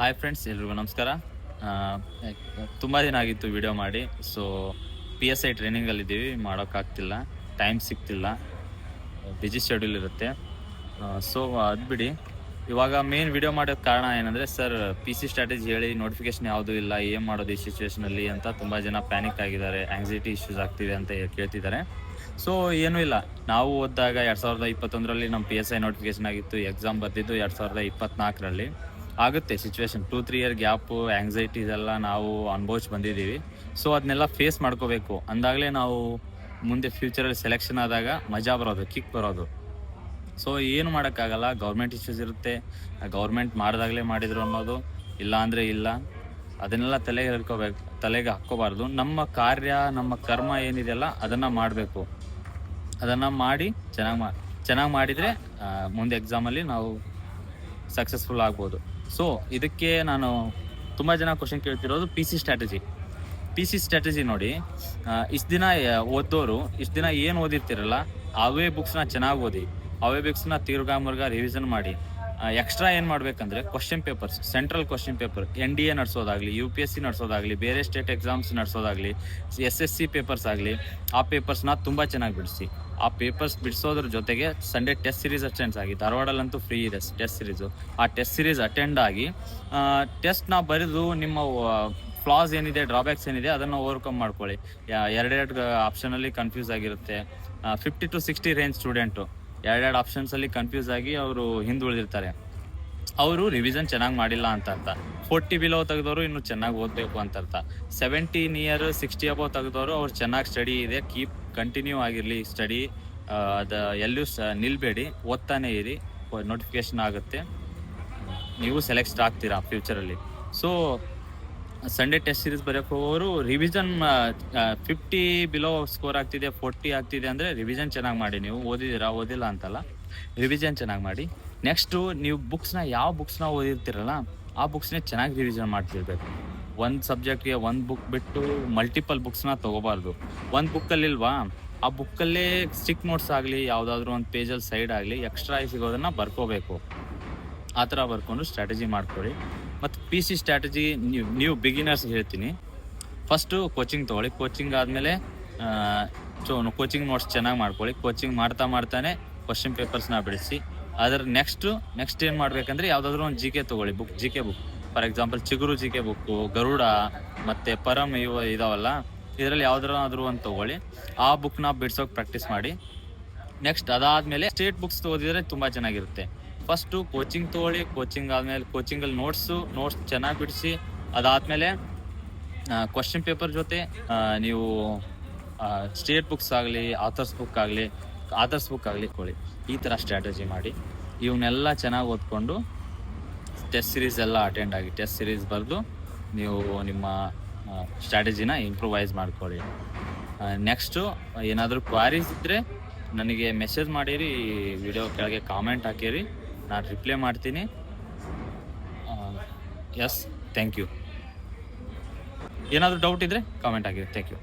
Hi friends ಎಲ್ರಿಗೂ ನಮಸ್ಕಾರ. ತುಂಬ ದಿನ ಆಗಿತ್ತು ವಿಡಿಯೋ ಮಾಡಿ. ಸೊ ಪಿ ಎಸ್ ಐ ಟ್ರೈನಿಂಗಲ್ಲಿದ್ದೀವಿ ಮಾಡೋಕ್ಕಾಗ್ತಿಲ್ಲ ಟೈಮ್ ಸಿಗ್ತಿಲ್ಲ. ಬಿಜಿ ಶೆಡ್ಯೂಲ್ ಇರುತ್ತೆ. ಸೊ ಅದು ಬಿಡಿ. ಇವಾಗ ಮೇನ್ ವಿಡಿಯೋ ಮಾಡೋಕ್ಕೆ ಕಾರಣ ಏನಂದರೆ ಸರ್ ಪಿ ಸಿ ಸ್ಟ್ರಾಟಜಿ ಹೇಳಿ ನೋಟಿಫಿಕೇಶನ್ ಯಾವುದೂ ಇಲ್ಲ, ಏನು ಮಾಡೋದು ಈ ಸಿಚುವೇಶನಲ್ಲಿ ಅಂತ ತುಂಬ ಜನ ಪ್ಯಾನಿಕ್ ಆಗಿದ್ದಾರೆ. ಆ್ಯಂಗ್ಸೈಟಿ ಇಶ್ಯೂಸ್ ಆಗ್ತಿದೆ ಅಂತ ಕೇಳ್ತಿದ್ದಾರೆ. ಸೊ ಏನೂ ಇಲ್ಲ. ನಾವು ಓದಿದಾಗ ಎರಡು ಸಾವಿರದ ಇಪ್ಪತ್ತೊಂದರಲ್ಲಿ ನಮ್ಮ ಪಿ ಎಸ್ ಐ ನೋಟಿಫಿಕೇಶನ್ ಆಗಿತ್ತು. ಎಕ್ಸಾಮ್ ಬರ್ತಿದ್ದು ಎರಡು ಸಾವಿರದ ಇಪ್ಪತ್ನಾಲ್ಕರಲ್ಲಿ. ಆಗುತ್ತೆ situation two three year gap anxieties ಎಲ್ಲ ನಾವು ಅನುಭವಿಸಿ ಬಂದಿದ್ದೀವಿ. ಸೊ ಅದನ್ನೆಲ್ಲ ಫೇಸ್ ಮಾಡ್ಕೋಬೇಕು. ಅಂದಾಗಲೇ ನಾವು ಮುಂದೆ ಫ್ಯೂಚರಲ್ಲಿ ಸೆಲೆಕ್ಷನ್ ಆದಾಗ ಮಜಾ ಬರೋದು ಕಿಕ್ ಬರೋದು. ಸೊ ಏನು ಮಾಡೋಕ್ಕಾಗಲ್ಲ. ಗೌರ್ಮೆಂಟ್ ಇಶ್ಯೂಸ್ ಇರುತ್ತೆ. ಗೌರ್ಮೆಂಟ್ ಮಾಡಿದಾಗಲೇ ಮಾಡಿದ್ರು ಅನ್ನೋದು. ಇಲ್ಲ ಅಂದರೆ ಇಲ್ಲ. ಅದನ್ನೆಲ್ಲ ತಲೆಗೆ ಹಿಡ್ಕೋಬೇಕು, ತಲೆಗೆ ಹಾಕ್ಕೋಬಾರ್ದು. ನಮ್ಮ ಕಾರ್ಯ, ನಮ್ಮ ಕರ್ಮ ಏನಿದೆಯಲ್ಲ, ಅದನ್ನು ಮಾಡಬೇಕು. ಅದನ್ನು ಮಾಡಿ ಚೆನ್ನಾಗಿ ಮಾ, ಚೆನ್ನಾಗಿ ಮಾಡಿದರೆ ಮುಂದೆ ಎಕ್ಸಾಮಲ್ಲಿ ನಾವು ಸಕ್ಸಸ್ಫುಲ್ ಆಗ್ಬೋದು. ಸೊ ಇದಕ್ಕೆ ನಾನು ತುಂಬ ಜನ ಕ್ವಶನ್ ಕೇಳ್ತಿರೋದು P C strategy P C strategy ನೋಡಿ ಇಷ್ಟು ದಿನ ಓದೋರು ಇಷ್ಟು ದಿನ ಏನು ಓದಿರ್ತಿರಲ್ಲ, ಅವೇ ಬುಕ್ಸ್ನ ಚೆನ್ನಾಗಿ ಓದಿ, ಅವೇ ಬುಕ್ಸ್ನ ತಿರ್ಗಾ ಮುರ್ಗಾ ರಿವಿಷನ್ ಮಾಡಿ. ಎಕ್ಸ್ಟ್ರಾ ಏನು ಮಾಡಬೇಕಂದ್ರೆ question papers central question paper N D A ನಡೆಸೋದಾಗಲಿ U P S C ನಡೆಸೋದಾಗಲಿ, ಬೇರೆ ಸ್ಟೇಟ್ ಎಕ್ಸಾಮ್ಸ್ ನಡೆಸೋದಾಗಲಿ ಎಸ್ ಎಸ್ ಸಿ ಪೇಪರ್ಸ್ ಆಗಲಿ, ಆ ಪೇಪರ್ಸ್ನ ತುಂಬ ಚೆನ್ನಾಗಿ ಬಿಡಿಸಿ. ಆ ಪೇಪರ್ಸ್ ಬಿಡಿಸೋದ್ರ ಜೊತೆಗೆ ಸಂಡೇ ಟೆಸ್ಟ್ ಸೀರೀಸ್ ಅಟೆಂಡ್ಸ್ ಆಗಿ, ಧಾರವಾಡಲ್ಲಂತೂ ಫ್ರೀ ಇದೆ ಟೆಸ್ಟ್ ಸೀರೀಸು ಆ ಟೆಸ್ಟ್ ಸೀರೀಸ್ ಅಟೆಂಡ್ ಆಗಿ ಟೆಸ್ಟ್ನ ಬರೆದು ನಿಮ್ಮ ಫ್ಲಾಸ್ ಏನಿದೆ ಡ್ರಾಬ್ಯಾಕ್ಸ್ ಏನಿದೆ, ಅದನ್ನು ಓವರ್ಕಮ್ ಮಾಡ್ಕೊಳ್ಳಿ. ಎರಡೆರಡು ಆಪ್ಷನಲ್ಲಿ ಕನ್ಫ್ಯೂಸ್ ಆಗಿರುತ್ತೆ. Fifty to sixty range student ಎರಡೆರಡು ಆಪ್ಷನ್ಸಲ್ಲಿ ಕನ್ಫ್ಯೂಸ್ ಆಗಿ ಅವರು ಹಿಂದುಳಿದಿರ್ತಾರೆ. ಅವರು ರಿವಿಷನ್ ಚೆನ್ನಾಗಿ ಮಾಡಿಲ್ಲ ಅಂತ ಅರ್ಥ. ಫೋರ್ಟಿ ಬಿಲೋ ತೆಗೆದವರು ಇನ್ನು ಚೆನ್ನಾಗಿ ಓದಬೇಕು ಅಂತ ಅರ್ಥ. ಸೆವೆಂಟಿ ಇಯರ್ ಸಿಕ್ಸ್ಟಿ ಅಬೋ ತೆಗೆದವರು ಅವ್ರು ಚೆನ್ನಾಗಿ ಸ್ಟಡಿ ಇದೆ. ಕೀಪ್ ಕಂಟಿನ್ಯೂ ಆಗಿರಲಿ ಸ್ಟಡಿ ಅದು ಎಲ್ಲೂ ಸ, ನಿಲ್ಬೇಡಿ. ಓದ್ತಾನೆ ಇರಿ. ನೋಟಿಫಿಕೇಶನ್ ಆಗುತ್ತೆ. ನೀವು ಸೆಲೆಕ್ಟ್ ಆಗ್ತೀರಾ ಫ್ಯೂಚರಲ್ಲಿ ಸೊ ಸಂಡೇ ಟೆಸ್ಟ್ ಸೀರೀಸ್ ಬರೆಯೋಕೆ ಹೋಗೋರು ರಿವಿಷನ್ ಫಿಫ್ಟಿ ಬಿಲೋ ಸ್ಕೋರ್ ಆಗ್ತಿದೆ ಫೋರ್ಟಿ ಆಗ್ತಿದೆ ಅಂದರೆ ರಿವಿಷನ್ ಚೆನ್ನಾಗಿ ಮಾಡಿ. ನೀವು ಓದಿದ್ದೀರಾ, ಓದಿಲ್ಲ ಅಂತಲ್ಲ. ರಿವಿಷನ್ ಚೆನ್ನಾಗಿ ಮಾಡಿ. ನೆಕ್ಸ್ಟು ನೀವು ಬುಕ್ಸ್ನ ಯಾವ ಬುಕ್ಸ್ನ ಓದಿರ್ತೀರಲ್ಲ, ಆ ಬುಕ್ಸ್ನೇ ಚೆನ್ನಾಗಿ ರಿವಿಷನ್ ಮಾಡ್ತಿರ್ಬೇಕು. ಒಂದು ಸಬ್ಜೆಕ್ಟ್ಗೆ ಒಂದು ಬುಕ್ ಬಿಟ್ಟು ಮಲ್ಟಿಪಲ್ ಬುಕ್ಸ್ನ ತೊಗೋಬಾರ್ದು. ಒಂದು ಬುಕ್ಕಲ್ಲಿಲ್ವಾ ಆ ಬುಕ್ಕಲ್ಲೇ ಸ್ಟಿಕ್ ನೋಟ್ಸ್ ಆಗಲಿ, ಯಾವುದಾದ್ರೂ ಒಂದು ಪೇಜಲ್ಲಿ ಸೈಡ್ ಆಗಲಿ ಎಕ್ಸ್ಟ್ರಾ ಸಿಗೋದನ್ನು ಬರ್ಕೋಬೇಕು. ಆ ಥರ ಬರ್ಕೊಂಡು ಸ್ಟ್ರಾಟಜಿ ಮಾಡ್ಕೊಳ್ಳಿ. ಮತ್ತು ಪಿ ಸಿ ಸ್ಟ್ರಾಟಜಿ ನೀವು ನೀವು ಬಿಗಿನರ್ಸ್ ಹೇಳ್ತೀನಿ. ಫಸ್ಟು ಕೋಚಿಂಗ್ ತೊಗೊಳ್ಳಿ. ಕೋಚಿಂಗ್ ಆದಮೇಲೆ ಸೊ ಕೋಚಿಂಗ್ ನೋಟ್ಸ್ ಚೆನ್ನಾಗಿ ಮಾಡ್ಕೊಳ್ಳಿ. ಕೋಚಿಂಗ್ ಮಾಡ್ತಾ ಮಾಡ್ತಾನೆ ಕ್ವಶನ್ ಪೇಪರ್ಸ್ನ ಬಿಡಿಸಿ. ಅದರ ನೆಕ್ಸ್ಟು ನೆಕ್ಸ್ಟ್ ಏನು ಮಾಡಬೇಕಂದ್ರೆ ಯಾವುದಾದ್ರೂ ಒಂದು ಜಿ ಕೆ ತೊಗೊಳ್ಳಿ. Book G K book for example Chiguru G K book Garuda, ಮತ್ತು ಪರಮ್ ಇವ ಇದಾವಲ್ಲ, ಇದರಲ್ಲಿ ಯಾವುದಾದ್ರೂ ಒಂದು ತೊಗೊಳ್ಳಿ. ಆ ಬುಕ್ನ ಬಿಡ್ಸೋಕೆ ಪ್ರಾಕ್ಟೀಸ್ ಮಾಡಿ. ನೆಕ್ಸ್ಟ್ ಅದಾದಮೇಲೆ ಸ್ಟೇಟ್ ಬುಕ್ಸ್ ಓದಿದರೆ ತುಂಬ ಚೆನ್ನಾಗಿರುತ್ತೆ. ಫಸ್ಟು ಕೋಚಿಂಗ್ ತೊಗೊಳ್ಳಿ ಕೋಚಿಂಗ್ ಆದಮೇಲೆ ಕೋಚಿಂಗಲ್ಲಿ ನೋಟ್ಸು ನೋಟ್ಸ್ ಚೆನ್ನಾಗಿ ಬಿಡಿಸಿ, ಅದಾದಮೇಲೆ ಕ್ವಶನ್ ಪೇಪರ್ ಜೊತೆ ನೀವು ಸ್ಟೇಟ್ ಬುಕ್ಸ್ ಆಗಲಿ ಆಥರ್ಸ್ ಬುಕ್ ಆಗಲಿ ಆಥರ್ಸ್ ಬುಕ್ ಆಗಲಿ ಕೊಡಿ ಈ ಥರ ಸ್ಟ್ರಾಟಜಿ ಮಾಡಿ ಇವನ್ನೆಲ್ಲ ಚೆನ್ನಾಗಿ ಓದ್ಕೊಂಡು ಟೆಸ್ಟ್ ಸಿರೀಸ್ ಎಲ್ಲ ಅಟೆಂಡ್ ಆಗಿ ಟೆಸ್ಟ್ ಸಿರೀಸ್ ಬರೆದು, ನೀವು ನಿಮ್ಮ ಸ್ಟ್ರಾಟಜಿನ ಇಂಪ್ರೂವೈಸ್ ಮಾಡ್ಕೊಳ್ಳಿ. ನೆಕ್ಸ್ಟು ಏನಾದರೂ ಕ್ವಾರೀಸ್ ಇದ್ದರೆ ನನಗೆ ಮೆಸೇಜ್ ಮಾಡಿರಿ ವಿಡಿಯೋ ಕೆಳಗೆ ಕಾಮೆಂಟ್ ಹಾಕಿರಿ. ನಾನು ರಿಪ್ಲೈ ಮಾಡ್ತೀನಿ. ಎಸ್ ಥ್ಯಾಂಕ್ ಯು ಏನಾದರೂ ಡೌಟ್ ಇದ್ದರೆ ಕಾಮೆಂಟ್ ಆಗಿದೆ ಥ್ಯಾಂಕ್ ಯು